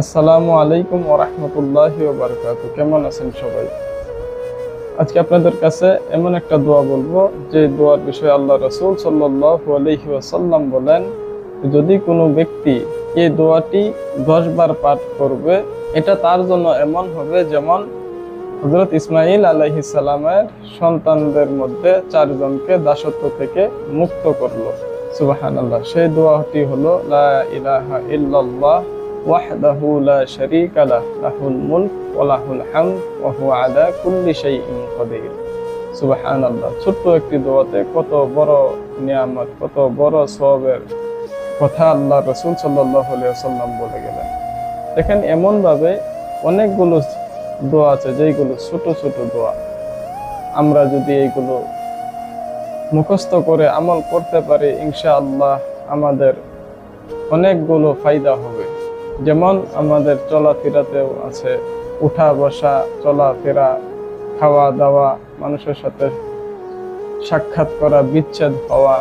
আসসালামু আলাইকুম ওরহমতুল্লাহ বারকাত কেমন আছেন সবাই? আজকে আপনাদের কাছে এমন একটা দোয়া বলব, যে দোয়ার বিষয়ে আল্লাহ রসুল সাল্লাহ আলহি বলেন, যদি কোনো ব্যক্তি এই দোয়াটি দশ বার পাঠ করবে, এটা তার জন্য এমন হবে যেমন হজরত ইসমাইল আলাইহিস সালামের সন্তানদের মধ্যে চারজনকে দাসত্ব থেকে মুক্ত করল। সুবাহান আল্লাহ সেই দোয়াটি হলো, লা ইলাহা ইল্লাল্লাহ ওয়াহদাহু লা শারীকা লাহ, লাহুল মুলক ওয়া লাহুল হামদ ওয়া হুয়া আলা কুল্লি শাইইন কাদির। সুবহানাল্লাহ, ছোট্ট একটি দোয়াতে কত বড় নিয়ামত, কত বড় সওয়াবের কথা আল্লাহ রাসূল সাল্লাল্লাহু আলাইহি ওয়াসাল্লাম বলে গেলেন। দেখেন এমন ভাবে অনেকগুলো দোয়া আছে যেগুলো ছোট ছোট দোয়া। আমরা যদি এইগুলো মুখস্থ করে আমল করতে পারি, ইনশাআল্লাহ আমাদের অনেকগুলো ফায়দা হবে। যেমন আমাদের চলাফেরাতেও আছে উঠা, বসা চলাফেরা খাওয়া, দাওয়া, মানুষের সাথে সাক্ষাৎ করা, বিচ্ছেদ হওয়া,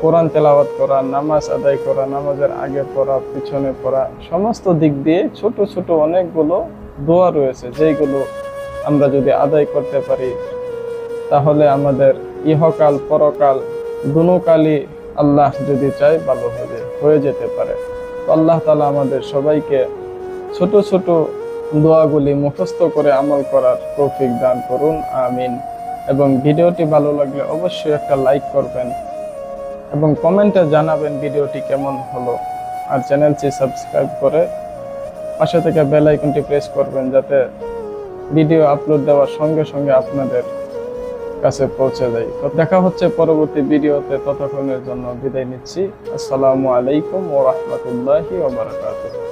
কোরআন তেলাওয়াত করা, নামাজ আদায় করা, নামাজের আগে পড়া, পিছনে পড়া, সমস্ত দিক দিয়ে ছোট ছোট অনেকগুলো দোয়া রয়েছে যেগুলো আমরা যদি আদায় করতে পারি, তাহলে আমাদের ইহকাল, পরকাল দুকালই আল্লাহ যদি চায় ভালো হয়ে যেতে পারে। আল্লাহ তালা আমাদের সবাইকে ছোট ছোট দোয়াগুলি মুখস্থ করে আমল করার তৌফিক দান করুন, আমিন। এবং ভিডিওটি ভালো লাগলে অবশ্যই একটা লাইক করবেন এবং কমেন্টে জানাবেন ভিডিওটি কেমন হলো। আর চ্যানেলটি সাবস্ক্রাইব করে পাশে থেকে বেল আইকনটি প্রেস করবেন যাতে ভিডিও আপলোড দেওয়ার সঙ্গে সঙ্গে আপনাদের কাছে পৌঁছে যায় তো দেখা হচ্ছে পরবর্তী ভিডিওতে, ততক্ষণের জন্য বিদায় নিচ্ছি। আসসালামু আলাইকুম ও রহমতুল্লাহি ওবরাকাতুহ